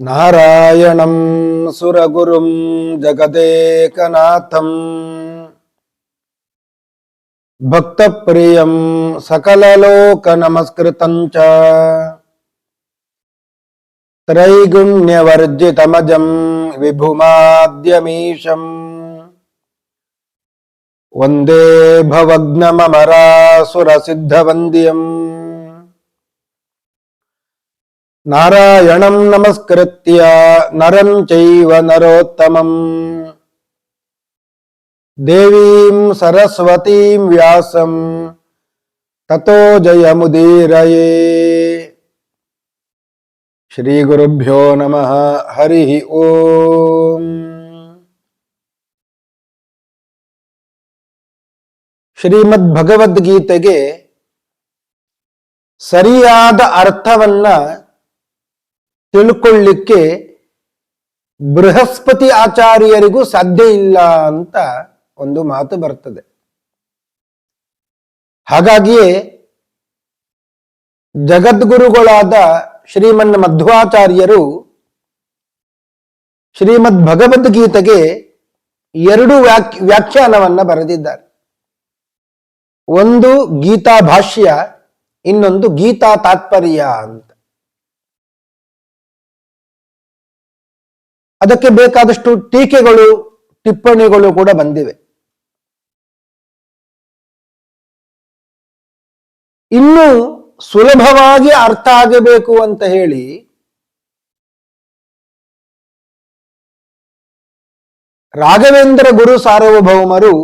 నారాయణం సురగురుం జగదేకనాథం భక్తప్రియం సకలలోక నమస్కృతం చ త్రైగుణ్యవర్జితమజం విభుమాద్యమీశం వందే భవగ్నమరాసురసిద్ధవంద్యం ನಾರಾಯಣಂ ನಮಸ್ಕೃತ್ಯ ನರಂ ಚೈವ ನರೋತ್ತಮಂ. ದೇವೀಂ ಸರಸ್ವತೀಂ ವ್ಯಾಸಂ, ತತೋ ಜಯಮುದೀರಯೇ. ಶ್ರೀ ಗುರುಭ್ಯೋ ನಮಃ, ಹರಿ ಓಂ. ಶ್ರೀಮದ್ ಭಗವದ್ಗೀತೆಗೆ ಸರಿಯಾದ ಅರ್ಥವನ್ನ ತಿಳ್ಕೊಳ್ಳಿಕ್ಕೆ ಬೃಹಸ್ಪತಿ ಆಚಾರ್ಯರಿಗೂ ಸಾಧ್ಯ ಇಲ್ಲ ಅಂತ ಒಂದು ಮಾತು ಬರ್ತದೆ. ಹಾಗಾಗಿಯೇ ಜಗದ್ಗುರುಗಳಾದ ಶ್ರೀಮನ್ ಮಧ್ವಾಚಾರ್ಯರು ಶ್ರೀಮದ್ ಭಗವದ್ಗೀತೆಗೆ ಎರಡು ವ್ಯಾಕ್, ವ್ಯಾಖ್ಯಾನವನ್ನ ಬರೆದಿದ್ದಾರೆ. ಒಂದು ಗೀತಾ ಭಾಷ್ಯ, ಇನ್ನೊಂದು ಗೀತಾ ತಾತ್ಪರ್ಯ ಅಂತ. ಅದಕ್ಕೆ ಬೇಕಾದಷ್ಟು ಟೀಕೆಗಳು, ಟಿಪ್ಪಣಿಗಳು ಕೂಡ ಬಂದಿವೆ. ಇನ್ನು ಸುಲಭವಾಗಿ ಅರ್ಥ ಆಗಬೇಕು ಅಂತ ಹೇಳಿ ರಾಘವೇಂದ್ರ ಗುರು ಸಾರ್ವಭೌಮರು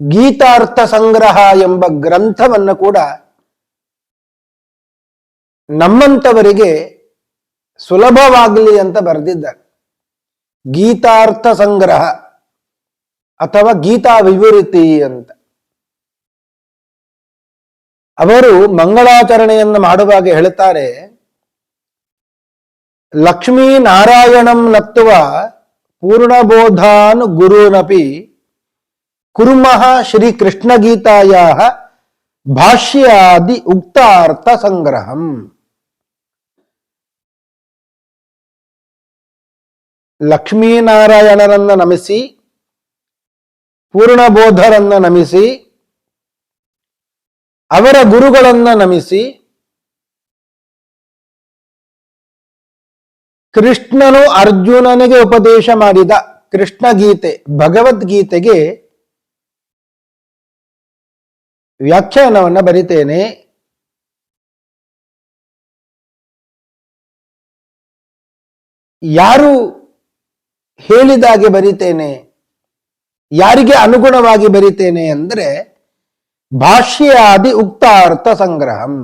ಗೀತಾರ್ಥ ಸಂಗ್ರಹ ಎಂಬ ಗ್ರಂಥವನ್ನು ಕೂಡ ನಮ್ಮಂತವರಿಗೆ ಸುಲಭವಾಗಲಿ ಅಂತ ಬರೆದಿದ್ದಾರೆ. ಗೀತಾರ್ಥ ಸಂಗ್ರಹ ಅಥವಾ ಗೀತಾ ವಿವೃತಿ ಅಂತ. ಅವರು ಮಂಗಳಾಚರಣೆಯನ್ನು ಮಾಡುವಾಗ ಹೇಳ್ತಾರೆ ಲಕ್ಷ್ಮೀ ನಾರಾಯಣಂ ನತ್ವ ಪೂರ್ಣಬೋಧಾನ್ ಗುರುನಪಿ ಕುರ್ಮಃ ಶ್ರೀ ಕೃಷ್ಣ ಗೀತಾಯ ಭಾಷ್ಯಾದಿ ಉಕ್ತಾರ್ಥ ಸಂಗ್ರಹಂ. ಲಕ್ಷ್ಮೀನಾರಾಯಣರನ್ನ ನಮಿಸಿ, ಪೂರ್ಣಬೋಧರನ್ನ ನಮಿಸಿ, ಅವರ ಗುರುಗಳನ್ನ ನಮಿಸಿ, ಕೃಷ್ಣನು ಅರ್ಜುನನಿಗೆ ಉಪದೇಶ ಮಾಡಿದ ಕೃಷ್ಣ ಗೀತೆ ಭಗವದ್ಗೀತೆಗೆ ವ್ಯಾಖ್ಯಾನವನ್ನು ಬರಿತೇನೆ. ಯಾರು ಹೇಳಿದಾಗೆ ಬರಿತೇನೆ, ಯಾರಿಗೆ ಅನುಗುಣವಾಗಿ ಬರಿತೇನೆ ಅಂದ್ರೆ ಭಾಷ್ಯಾದಿ ಉಕ್ತಾರ್ಥ ಸಂಗ್ರಹಂ.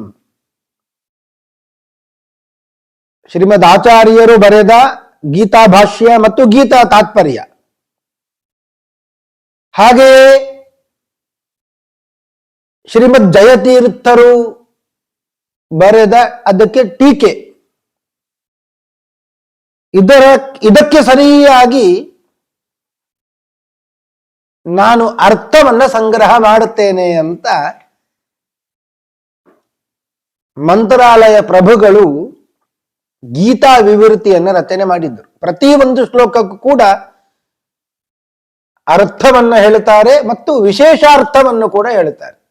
ಶ್ರೀಮದ್ ಆಚಾರ್ಯರು ಬರೆದ ಗೀತಾ ಭಾಷ್ಯ ಮತ್ತು ಗೀತಾ ತಾತ್ಪರ್ಯ. ಹಾಗೆಯೇ ಶ್ರೀಮದ್ ಜಯತೀರ್ಥರು ಬರೆದ ಅದಕ್ಕೆ ಟೀಕೆ. ಇದರ, ಇದಕ್ಕೆ ಸರಿಯಾಗಿ ನಾನು ಅರ್ಥವನ್ನ ಸಂಗ್ರಹ ಮಾಡುತ್ತೇನೆ ಅಂತ ಮಂತ್ರಾಲಯ ಪ್ರಭುಗಳು ಗೀತಾ ವಿವೃತಿಯನ್ನ ರಚನೆ ಮಾಡಿದ್ರು. ಪ್ರತಿ ಒಂದು ಶ್ಲೋಕಕ್ಕೂ ಕೂಡ ಅರ್ಥವನ್ನ ಹೇಳುತ್ತಾರೆ ಮತ್ತು ವಿಶೇಷಾರ್ಥವನ್ನು ಕೂಡ ಹೇಳುತ್ತಾರೆ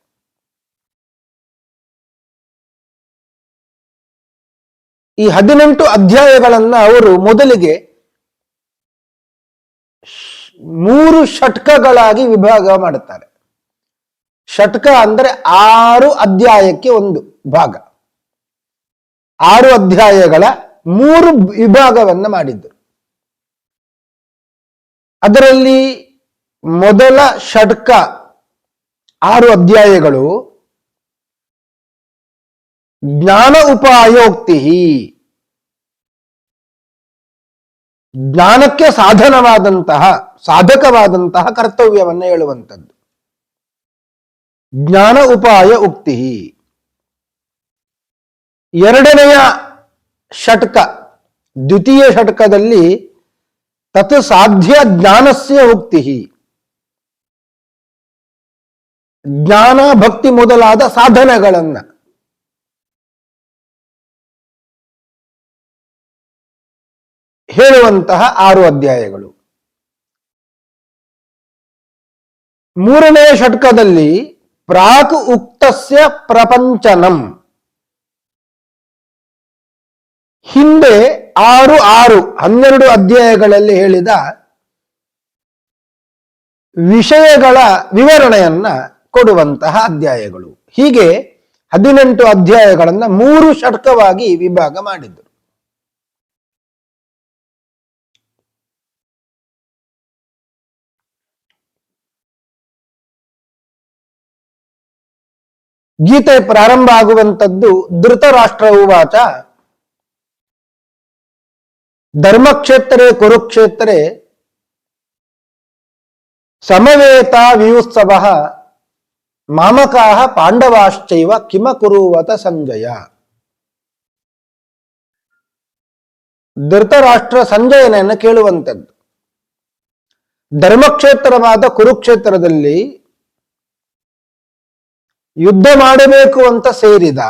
ಈ ಹದಿನೆಂಟು ಅಧ್ಯಾಯಗಳನ್ನ ಅವರು ಮೊದಲಿಗೆ ಮೂರು ಷಟ್ಕಗಳಾಗಿ ವಿಭಾಗ ಮಾಡುತ್ತಾರೆ. ಷಟ್ಕ ಅಂದ್ರೆ ಆರು ಅಧ್ಯಾಯಕ್ಕೆ ಒಂದು ಭಾಗ. ಆರು ಅಧ್ಯಾಯಗಳ ಮೂರು ವಿಭಾಗವನ್ನ ಮಾಡಿದ್ದರು ಅದರಲ್ಲಿ ಮೊದಲ ಷಟ್ಕ ಆರು ಅಧ್ಯಾಯಗಳು ಜ್ಞಾನ ಉಪಾಯೋಕ್ತಿ ಜ್ಞಾನಕ್ಕೆ ಸಾಧನವಾದಂತಹ, ಸಾಧಕವಾದಂತಹ ಕರ್ತವ್ಯವನ್ನ ಹೇಳುವಂಥದ್ದು. ಜ್ಞಾನ ಉಪಾಯ ಉಕ್ತಿ. ಎರಡನೆಯ ಷಟ್ಕ, ದ್ವಿತೀಯ ಷಟ್ಕದಲ್ಲಿ ತತ್ ಸಾಧ್ಯ ಜ್ಞಾನಸ್ಯ ಉಕ್ತಿ. ಜ್ಞಾನ ಭಕ್ತಿ ಮೊದಲಾದ ಸಾಧನಗಳನ್ನ. ಹೇಳುವಂತಹ ಆರು ಅಧ್ಯಾಯಗಳು. ಮೂರನೆಯ ಷಟ್ಕದಲ್ಲಿ ಪ್ರಾಕ್ ಉಕ್ತಸ್ಯ ಪ್ರಪಂಚನಂ. ಹಿಂದೆ ಆರು ಆರು, ಹನ್ನೆರಡು ಅಧ್ಯಾಯಗಳಲ್ಲಿ ಹೇಳಿದ ವಿಷಯಗಳ ವಿವರಣೆಯನ್ನ ಕೊಡುವಂತಹ ಅಧ್ಯಾಯಗಳು. ಹೀಗೆ ಹದಿನೆಂಟು ಅಧ್ಯಾಯಗಳನ್ನ ಮೂರು ಷಟ್ಕವಾಗಿ ವಿಭಾಗ ಮಾಡಿದ್ರು ಗೀತೆ ಪ್ರಾರಂಭ ಆಗುವಂತದ್ದು ಧೃತರಾಷ್ಟ್ರ ಉವಾಚ. ಧರ್ಮಕ್ಷೇತ್ರೇ ಕುರುಕ್ಷೇತ್ರೇ ಸಮವೇತ ವಿಯುತ್ಸವ ಮಾಮಕಾ ಪಾಂಡವಾಶ್ಚೈವ ಕಿಮ ಕುರುವತ ಸಂಜಯ. ಧೃತರಾಷ್ಟ್ರ ಸಂಜಯನನ್ನು ಕೇಳುವಂಥದ್ದು. ಧರ್ಮಕ್ಷೇತ್ರವಾದ ಕುರುಕ್ಷೇತ್ರದಲ್ಲಿ ಯುದ್ಧ ಮಾಡಬೇಕು ಅಂತ ಸೇರಿದ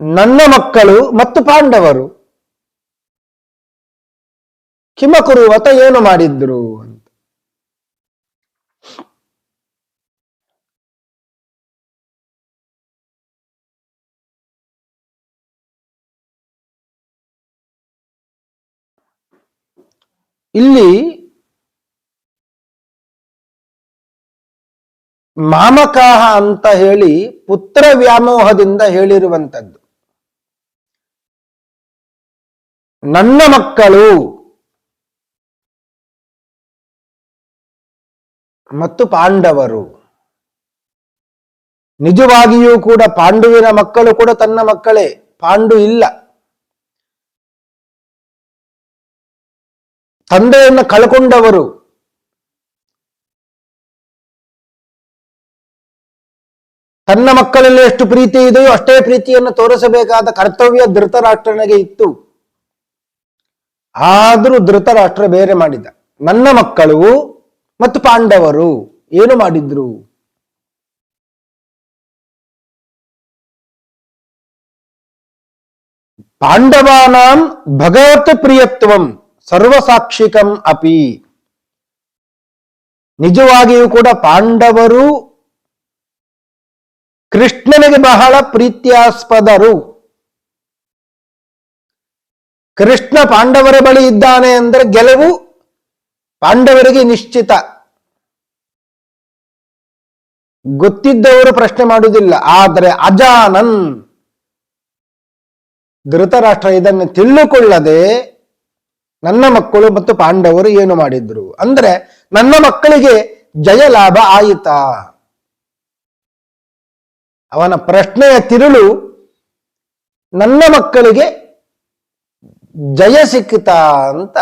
ನನ್ನ ಮಕ್ಕಳು ಮತ್ತು ಪಾಂಡವರು. ಕಿಮಕುರುವತ ಏನು ಮಾಡಿದ್ರು ಅಂತ. ಇಲ್ಲಿ ಮಾಮಕಾಹ ಅಂತ ಹೇಳಿ ಪುತ್ರ ವ್ಯಾಮೋಹದಿಂದ ಹೇಳಿರುವಂಥದ್ದು. ನನ್ನ ಮಕ್ಕಳು ಮತ್ತು ಪಾಂಡವರು. ನಿಜವಾಗಿಯೂ ಕೂಡ ಪಾಂಡುವಿನ ಮಕ್ಕಳು ಕೂಡ ತನ್ನ ಮಕ್ಕಳೇ, ಪಾಂಡು ಇಲ್ಲ. ತಂದೆಯನ್ನು ಕಳ್ಕೊಂಡವರು. ತನ್ನ ಮಕ್ಕಳಲ್ಲಿ ಎಷ್ಟು ಪ್ರೀತಿ ಇದೆಯೋ ಅಷ್ಟೇ ಪ್ರೀತಿಯನ್ನು ತೋರಿಸಬೇಕಾದ ಕರ್ತವ್ಯ ಧೃತರಾಷ್ಟ್ರನಿಗೆ ಇತ್ತು. ಆದರೂ ಧೃತರಾಷ್ಟ್ರ ಬೇರೆ ಮಾಡಿದ. ನನ್ನ ಮಕ್ಕಳು ಮತ್ತು ಪಾಂಡವರು ಏನು ಮಾಡಿದ್ರು? ಪಾಂಡವಾನಾಂ ಭಗವತ್ ಪ್ರಿಯತ್ವಂ ಸರ್ವಸಾಕ್ಷಿಕಂ ಅಪಿ. ನಿಜವಾಗಿಯೂ ಕೂಡ ಪಾಂಡವರು ಕೃಷ್ಣನಿಗೆ ಬಹಳ ಪ್ರೀತ್ಯಾಸ್ಪದರು. ಕೃಷ್ಣ ಪಾಂಡವರ ಬಳಿ ಇದ್ದಾನೆ ಅಂದ್ರೆ ಗೆಲುವು ಪಾಂಡವರಿಗೆ ನಿಶ್ಚಿತ. ಗೊತ್ತಿದ್ದವರು ಪ್ರಶ್ನೆ ಮಾಡುವುದಿಲ್ಲ, ಆದರೆ ಅಜಾನನ್ ಧೃತರಾಷ್ಟ್ರ ಇದನ್ನು ತಿಳಿದುಕೊಳ್ಳದೆ ನನ್ನ ಮಕ್ಕಳು ಮತ್ತು ಪಾಂಡವರು ಏನು ಮಾಡಿದ್ರು? ಅಂದ್ರೆ ನನ್ನ ಮಕ್ಕಳಿಗೆ ಜಯ ಲಾಭ ಆಯಿತಾ? ಅವನ ಪ್ರಶ್ನೆಯ ತಿರುಳು ನನ್ನ ಮಕ್ಕಳಿಗೆ ಜಯ ಸಿಕ್ಕಿತಾ ಅಂತ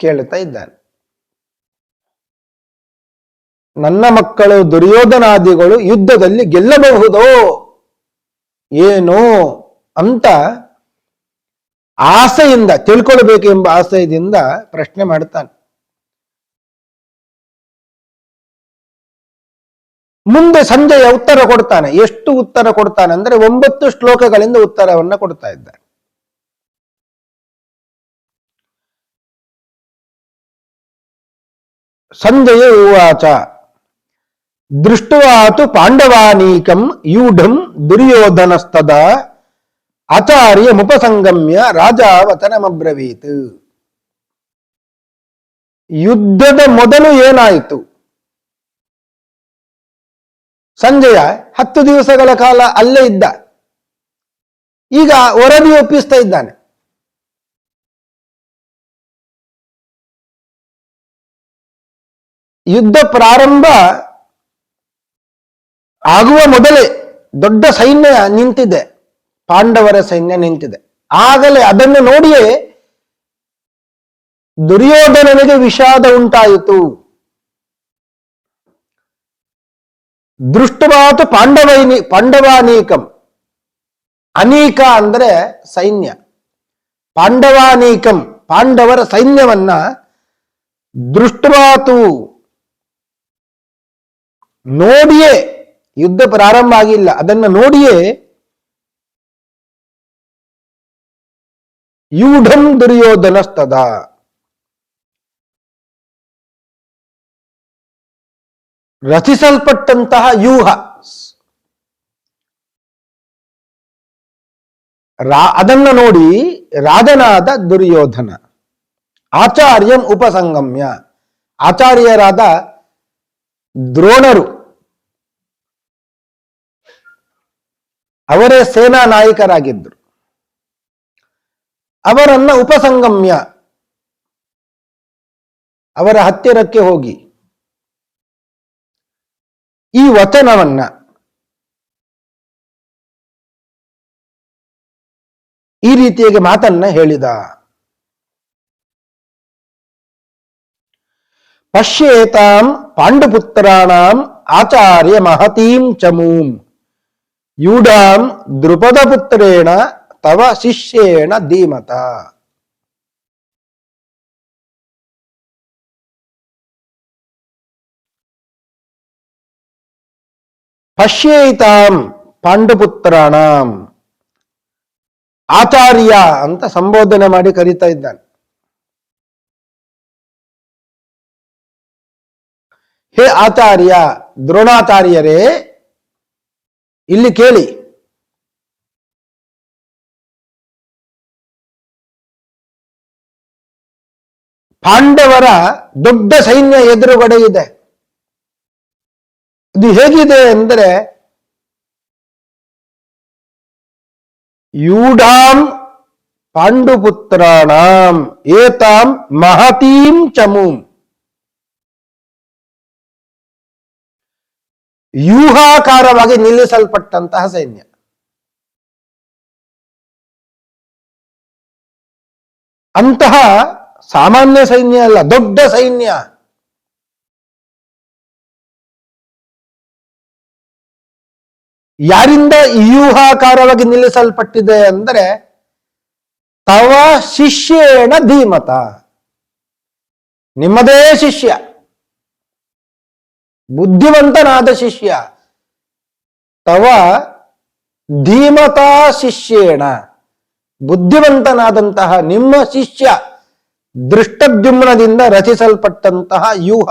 ಕೇಳುತ್ತಾ ಇದ್ದಾನೆ. ನನ್ನ ಮಕ್ಕಳು ದುರ್ಯೋಧನಾದಿಗಳು ಯುದ್ಧದಲ್ಲಿ ಗೆಲ್ಲಬಹುದೋ ಏನು ಅಂತ ಆಸೆಯಿಂದ ತಿಳ್ಕೊಳ್ಬೇಕು ಎಂಬ ಆಸೆಯಿಂದ ಪ್ರಶ್ನೆ ಮಾಡ್ತಾನೆ. ಮುಂದೆ ಸಂಜೆಯ ಉತ್ತರ ಕೊಡ್ತಾನೆ. ಎಷ್ಟು ಉತ್ತರ ಕೊಡ್ತಾನೆ ಅಂದ್ರೆ ಒಂಬತ್ತು ಶ್ಲೋಕಗಳಿಂದ ಉತ್ತರವನ್ನ ಕೊಡ್ತಾ ಇದ್ದಾನೆ. ಸಂಜೆಯ ಉವಾಚ. ದೃಷ್ಟವಾತು ಪಾಂಡವಾನೀಕಂ ಯೂಢಂ ದುರ್ಯೋಧನಸ್ತದ ಆಚಾರ್ಯ ಮುಪಸಂಗಮ್ಯ ರಾಜಾವತನಮಬ್ರವೀತ್. ಯುದ್ಧದ ಮೊದಲು ಏನಾಯಿತು? ಸಂಜಯ ಹತ್ತು ದಿವಸಗಳ ಕಾಲ ಅಲ್ಲೇ ಇದ್ದ. ಈಗ ವರದಿ ಒಪ್ಪಿಸ್ತಾ ಇದ್ದಾನೆ. ಯುದ್ಧ ಪ್ರಾರಂಭ ಆಗುವ ಮೊದಲೇ ದೊಡ್ಡ ಸೈನ್ಯ ನಿಂತಿದೆ. ಪಾಂಡವರ ಸೈನ್ಯ ನಿಂತಿದೆ. ಆಗಲೇ ಅದನ್ನು ನೋಡಿಯೇ ದುರ್ಯೋಧನನಿಗೆ ವಿಷಾದ ಉಂಟಾಯಿತು. ದೃಷ್ಟವಾತು ಪಾಂಡವೈನಿ ಪಾಂಡವಾನೀಕಂ. ಅನೀಕ ಅಂದ್ರೆ ಸೈನ್ಯ. ಪಾಂಡವಾನೀಕಂ, ಪಾಂಡವರ ಸೈನ್ಯವನ್ನ ದೃಷ್ಟವಾತು ನೋಡಿಯೇ ಯುದ್ಧ ಪ್ರಾರಂಭ ಆಗಿಲ್ಲ. ಅದನ್ನು ನೋಡಿಯೇ ಯೂಢಂ ದುರ್ಯೋಧನಸ್ತದ. ರಚಿಸಲ್ಪಟ್ಟಂತಹ ಯೂಹ ರಾ, ಅದನ್ನ ನೋಡಿ ರಾಜನಾದ ದುರ್ಯೋಧನ ಆಚಾರ್ಯಂ ಉಪಸಂಗಮ್ಯ, ಆಚಾರ್ಯರಾದ ದ್ರೋಣರು, ಅವರೇ ಸೇನಾ ನಾಯಕರಾಗಿದ್ದರು. ಅವರನ್ನ ಉಪಸಂಗಮ್ಯ, ಅವರ ಹತ್ತಿರಕ್ಕೆ ಹೋಗಿ. ಈ ವಚನವನ್ನ ಈ ರೀತಿಯಾಗಿ ಮಾತನ್ನ ಹೇಳಿದ. ಪಶ್ಯೇತಾಂ ಪಾಂಡುಪುತ್ರಾಣಾಂ ಆಚಾರ್ಯ ಮಹತೀಂ ಚಮೂಂ ಯೂಢಾಂ ಪುತ್ರೇಣ ತವ ಶಿಷ್ಯೇಣ ಧೀಮತ. ಪಶ್ಯೇತಾಂ ಪಾಂಡುಪುತ್ರಾಣಾಂ. ಆಚಾರ್ಯ ಅಂತ ಸಂಬೋಧನೆ ಮಾಡಿ ಕರೀತಾ ಇದ್ದಾನೆ. ಹೇ ಆಚಾರ್ಯ, ದ್ರೋಣಾಚಾರ್ಯರೇ, ಇಲ್ಲಿ ಕೇಳಿ. ಪಾಂಡವರ ದೊಡ್ಡ ಸೈನ್ಯ ಎದುರುಗಡೆ ಇದೆ. ಇದು ಹೇಗಿದೆ ಅಂದರೆ ಯೂಢಾಂ ಪಾಂಡುಪುತ್ರಾಣಾಂ ಏತಾಂ ಮಹತೀಂ ಚಮೂಂ. ವ್ಯೂಹಾಕಾರವಾಗಿ ನಿಲ್ಲಿಸಲ್ಪಟ್ಟಂತಹ ಸೈನ್ಯ. ಅಂತಹ ಸಾಮಾನ್ಯ ಸೈನ್ಯ ಅಲ್ಲ, ದೊಡ್ಡ ಸೈನ್ಯ. ಯಾರಿಂದ ವ್ಯೂಹಾಕಾರವಾಗಿ ನಿಲ್ಲಿಸಲ್ಪಟ್ಟಿದೆ ಅಂದರೆ ತವ ಶಿಷ್ಯೇಣ ಧೀಮತ. ನಿಮ್ಮದೇ ಶಿಷ್ಯ. ಬುದ್ಧಿವಂತನಾದ ಶಿಷ್ಯ. ತವ ಧೀಮತಾ ಶಿಷ್ಯೇಣ. ಬುದ್ಧಿವಂತನಾದಂತಹ ನಿಮ್ಮ ಶಿಷ್ಯ ದೃಷ್ಟದ್ಯುಮ್ನದಿಂದ ರಚಿಸಲ್ಪಟ್ಟಂತಹ ಯೂಹ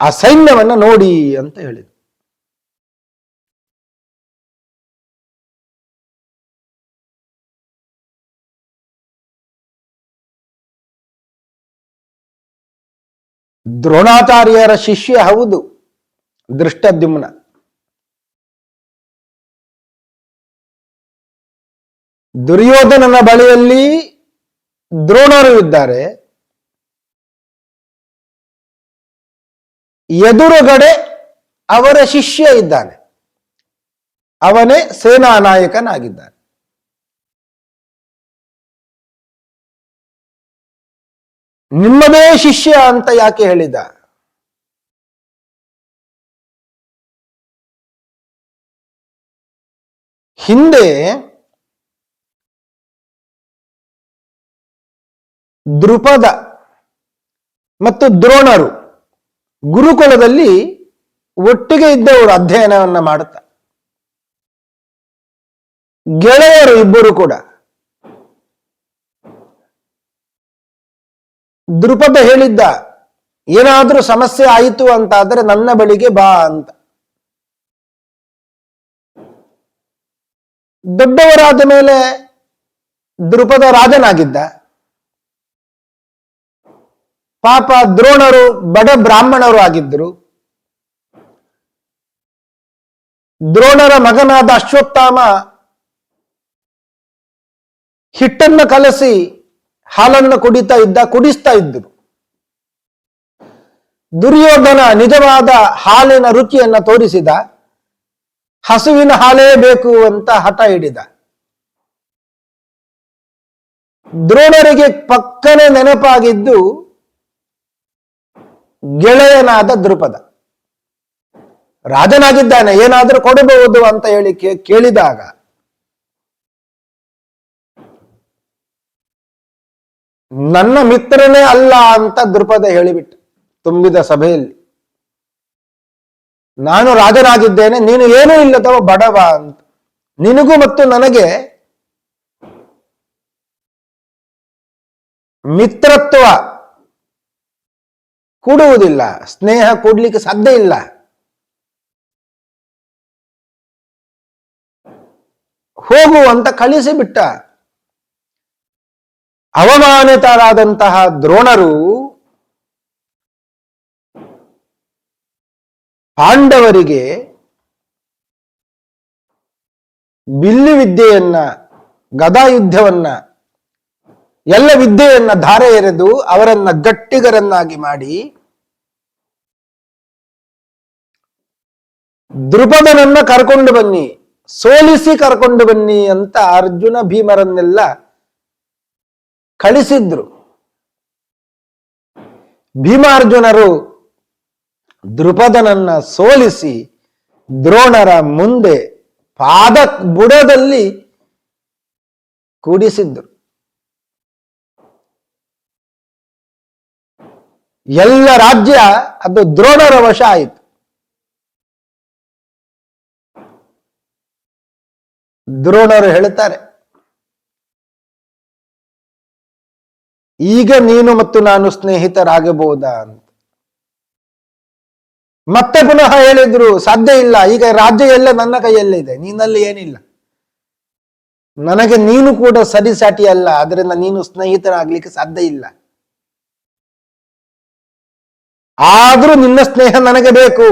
ಆ ಸೈನ್ಯವನ್ನು ನೋಡಿ ಅಂತ ಹೇಳಿದ ದ್ರೋಣಾಚಾರ್ಯರ ಶಿಷ್ಯ ಹೌದು, ದೃಷ್ಟದ್ಯುಮ್ನ. ದುರ್ಯೋಧನನ ಬಳಿಯಲ್ಲಿ ದ್ರೋಣರು ಇದ್ದಾರೆ. ಎದುರುಗಡೆ ಅವರ ಶಿಷ್ಯ ಇದ್ದಾನೆ. ಅವನೇ ಸೇನಾ ನಾಯಕನಾಗಿದ್ದಾನೆ ನಿಮ್ಮದೇ ಶಿಷ್ಯ ಅಂತ ಯಾಕೆ ಹೇಳಿದ? ಹಿಂದೆ ದೃಪದ ಮತ್ತು ದ್ರೋಣರು ಗುರುಕುಲದಲ್ಲಿ ಒಟ್ಟಿಗೆ ಇದ್ದವರು ಅಧ್ಯಯನವನ್ನ ಮಾಡುತ್ತಾ ಗೆಳೆಯರು ಇಬ್ಬರು ಕೂಡ. ದೃಪದ ಹೇಳಿದ್ದ, ಏನಾದ್ರೂ ಸಮಸ್ಯೆ ಆಯಿತು ಅಂತಾದ್ರೆ ನನ್ನ ಬಳಿಗೆ ಬಾ ಅಂತ. ದೊಡ್ಡವರಾದ ಮೇಲೆ ದೃಪದ ರಾಜನಾಗಿದ್ದ. ಪಾಪ ದ್ರೋಣರು, ಬಡ ಬ್ರಾಹ್ಮಣರು ಆಗಿದ್ದರು. ದ್ರೋಣರ ಮಗನಾದ ಅಶ್ವತ್ಥಾಮ ಹಿಟ್ಟನ್ನು ಕಲಸಿ ಹಾಲನ್ನು ಕುಡಿತಾ ಇದ್ದ, ಕುಡಿಸ್ತಾ ಇದ್ದರು. ದುರ್ಯೋಧನ ನಿಜವಾದ ಹಾಲಿನ ರುಚಿಯನ್ನ ತೋರಿಸಿದ, ಹಸುವಿನ ಹಾಲೇ ಬೇಕು ಅಂತ ಹಠ ಹಿಡಿದ. ದ್ರೋಣರಿಗೆ ಪಕ್ಕನೆ ನೆನಪಾಗಿದ್ದು ಗೆಳೆಯನಾದ ದೃಪದ ರಾಜನಾಗಿದ್ದಾನೆ, ಏನಾದರೂ ಕೊಡಬಹುದು ಅಂತ ಹೇಳಿ ಕೇಳಿದಾಗ ನನ್ನ ಮಿತ್ರನೇ ಅಲ್ಲ ಅಂತ ದೃಪದ ಹೇಳಿಬಿಟ್ಟ ತುಂಬಿದ ಸಭೆಯಲ್ಲಿ. ನಾನು ರಾಜನಾಗಿದ್ದೇನೆ ನೀನು ಏನೂ ಇಲ್ಲದವ ಬಡವ ಅಂತ. ನಿನಗೂ ಮತ್ತು ನನಗೆ ಮಿತ್ರತ್ವ ಕೂಡುವುದಿಲ್ಲ, ಸ್ನೇಹ ಕೂಡ್ಲಿಕ್ಕೆ ಸಾಧ್ಯ ಇಲ್ಲ. ಹೋಗು ಅಂತ ಕಳಿಸಿಬಿಟ್ಟ. ಅವಮಾನಿತರಾದಂತಹ ದ್ರೋಣರು ಪಾಂಡವರಿಗೆ ಬಿಲ್ಲು ವಿದ್ಯೆಯನ್ನ, ಗದಾಯುದ್ಧವನ್ನ, ಎಲ್ಲ ವಿದ್ಯೆಯನ್ನ ಧಾರೆ ಎರೆದು ಅವರನ್ನ ಗಟ್ಟಿಗರನ್ನಾಗಿ ಮಾಡಿ ದೃಪದನನ್ನ ಕರ್ಕೊಂಡು ಬನ್ನಿ, ಸೋಲಿಸಿ ಕರ್ಕೊಂಡು ಬನ್ನಿ ಅಂತ ಅರ್ಜುನ ಭೀಮರನ್ನೆಲ್ಲ ಕಳಿಸಿದ್ರು. ಭೀಮಾರ್ಜುನರು ದೃಪದನನ್ನ ಸೋಲಿಸಿ ದ್ರೋಣರ ಮುಂದೆ ಪಾದ ಬುಡದಲ್ಲಿ ಕೂಡಿಸಿದ್ರು. ಎಲ್ಲ ರಾಜ್ಯ ಅದು ದ್ರೋಣರ ವಶ ಆಯಿತು. ದ್ರೋಣರು ಹೇಳುತ್ತಾರೆ ಈಗ ನೀನು ಮತ್ತು ನಾನು ಸ್ನೇಹಿತರಾಗಬಹುದಾ ಅಂತ. ಮತ್ತೆ ಪುನಃ ಹೇಳಿದ್ರು, ಸಾಧ್ಯ ಇಲ್ಲ, ಈಗ ರಾಜ್ಯ ಎಲ್ಲ ನನ್ನ ಕೈಯಲ್ಲಿದೆ ನೀನಲ್ಲಿ ಏನಿಲ್ಲ. ನನಗೆ ನೀನು ಕೂಡ ಸರಿಸಾಟಿ ಅಲ್ಲ ಅದರಿಂದ ನೀನು ಸ್ನೇಹಿತರಾಗ್ಲಿಕ್ಕೆ ಸಾಧ್ಯ ಇಲ್ಲ. ಆದ್ರೂ ನಿನ್ನ ಸ್ನೇಹ ನನಗೆ ಬೇಕು.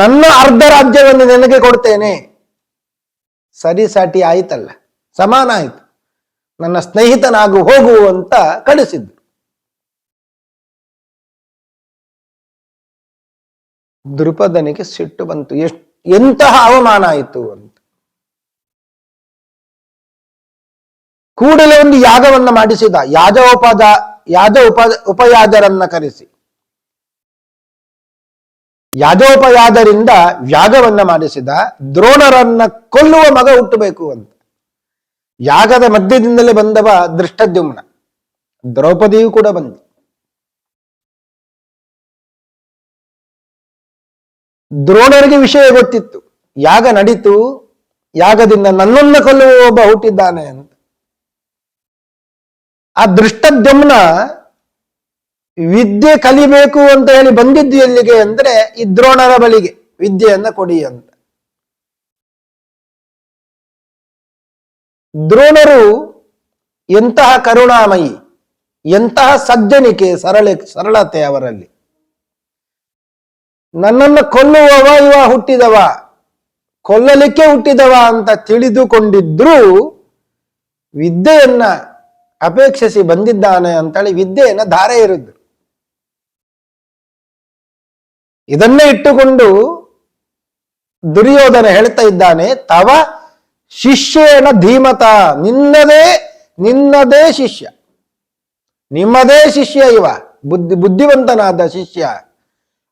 ನನ್ನ ಅರ್ಧ ರಾಜ್ಯವನ್ನು ನಿನಗೆ ಕೊಡ್ತೇನೆ. ಸರಿಸಾಟಿ ಆಯ್ತಲ್ಲ, ಸಮಾನ ಆಯ್ತು. ನನ್ನ ಸ್ನೇಹಿತನಾಗು ಹೋಗು ಅಂತ ಕಳಿಸಿದ್ರು ದೃಪದನಿಗೆ ಸಿಟ್ಟು ಬಂತು. ಎಷ್ಟು, ಎಂತಹ ಅವಮಾನ ಆಯಿತು ಅಂತ. ಕೂಡಲೇ ಒಂದು ಯಾಗವನ್ನು ಮಾಡಿಸಿದ. ಯಾಜೋಪದ, ಯಾಜ ಉಪ ಉಪಯಾಜರನ್ನ ಕರೆಸಿ. ಯಾಜೋಪಯಾದರಿಂದ ಯಾಗವನ್ನ ಮಾಡಿಸಿದ. ದ್ರೋಣರನ್ನ ಕೊಲ್ಲುವ ಮಗ ಹುಟ್ಟಬೇಕು ಅಂತ. ಯಾಗದ ಮಧ್ಯದಿಂದಲೇ ಬಂದವ ದೃಷ್ಟದ್ಯುಮ್ನ. ದ್ರೌಪದಿಯು ಕೂಡ ಬಂದಿ. ದ್ರೋಣರಿಗೆ ವಿಷಯ ಗೊತ್ತಿತ್ತು. ಯಾಗ ನಡೀತು, ಯಾಗದಿಂದ ನನ್ನನ್ನ ಕೊಲ್ಲುವ ಒಬ್ಬ ಹುಟ್ಟಿದ್ದಾನೆ ಅಂತ. ಆ ದೃಷ್ಟದ್ಯುಮ್ನ ವಿದ್ಯೆ ಕಲಿಬೇಕು ಅಂತ ಹೇಳಿ ಬಂದಿದ್ದು ಎಲ್ಲಿಗೆ ಅಂದ್ರೆ ಈ ದ್ರೋಣರ ಬಳಿಗೆ ವಿದ್ಯೆಯನ್ನ ಕೊಡಿ ಅಂತ. ದ್ರೋಣರು ಎಂತಹ ಕರುಣಾಮಯಿ, ಎಂತಹ ಸಜ್ಜನಿಕೆ ಸರಳ, ಸರಳತೆ ಅವರಲ್ಲಿ. ನನ್ನನ್ನು ಕೊಲ್ಲುವವ ಇವ ಹುಟ್ಟಿದವ, ಕೊಲ್ಲಲಿಕ್ಕೆ ಹುಟ್ಟಿದವ ಅಂತ ತಿಳಿದುಕೊಂಡಿದ್ರೂ ವಿದ್ಯೆಯನ್ನ ಅಪೇಕ್ಷಿಸಿ ಬಂದಿದ್ದಾನೆ ಅಂತೇಳಿ ವಿದ್ಯೆಯನ್ನ ಧಾರೆ ಇರುದು ಇದನ್ನೇ ಇಟ್ಟುಕೊಂಡು ದುರ್ಯೋಧನ ಹೇಳ್ತಾ ಇದ್ದಾನೆ, ತವ ಶಿಷ್ಯನ ಧೀಮತ, ನಿನ್ನದೇ ನಿನ್ನದೇ ಶಿಷ್ಯ. ನಿಮ್ಮದೇ ಶಿಷ್ಯ ಇವ, ಬುದ್ಧಿ, ಬುದ್ಧಿವಂತನಾದ ಶಿಷ್ಯ.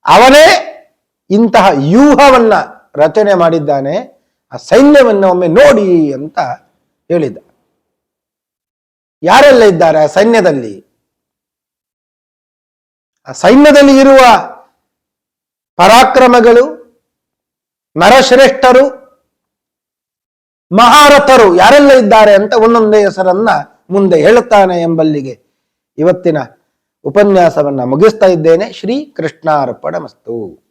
ಅವನೇ ಇಂತಹ ವ್ಯೂಹವನ್ನ ರಚನೆ ಮಾಡಿದ್ದಾನೆ, ಆ ಸೈನ್ಯವನ್ನ ಒಮ್ಮೆ ನೋಡಿ ಅಂತ ಹೇಳಿದ. ಯಾರೆಲ್ಲ ಇದ್ದಾರೆ ಆ ಸೈನ್ಯದಲ್ಲಿ? ಆ ಸೈನ್ಯದಲ್ಲಿ ಇರುವ ಪರಾಕ್ರಮಗಳು ನರಶ್ರೇಷ್ಠರು ಮಹಾರಥರು ಯಾರೆಲ್ಲ ಇದ್ದಾರೆ ಅಂತ ಒಂದೊಂದೇ ಹೆಸರನ್ನ ಮುಂದೆ ಹೇಳುತ್ತಾನೆ ಎಂಬಲ್ಲಿಗೆ ಇವತ್ತಿನ ಉಪನ್ಯಾಸವನ್ನ ಮುಗಿಸ್ತಾ ಇದ್ದೇನೆ. ಶ್ರೀ ಕೃಷ್ಣಾರ್ಪಣ ಮಸ್ತು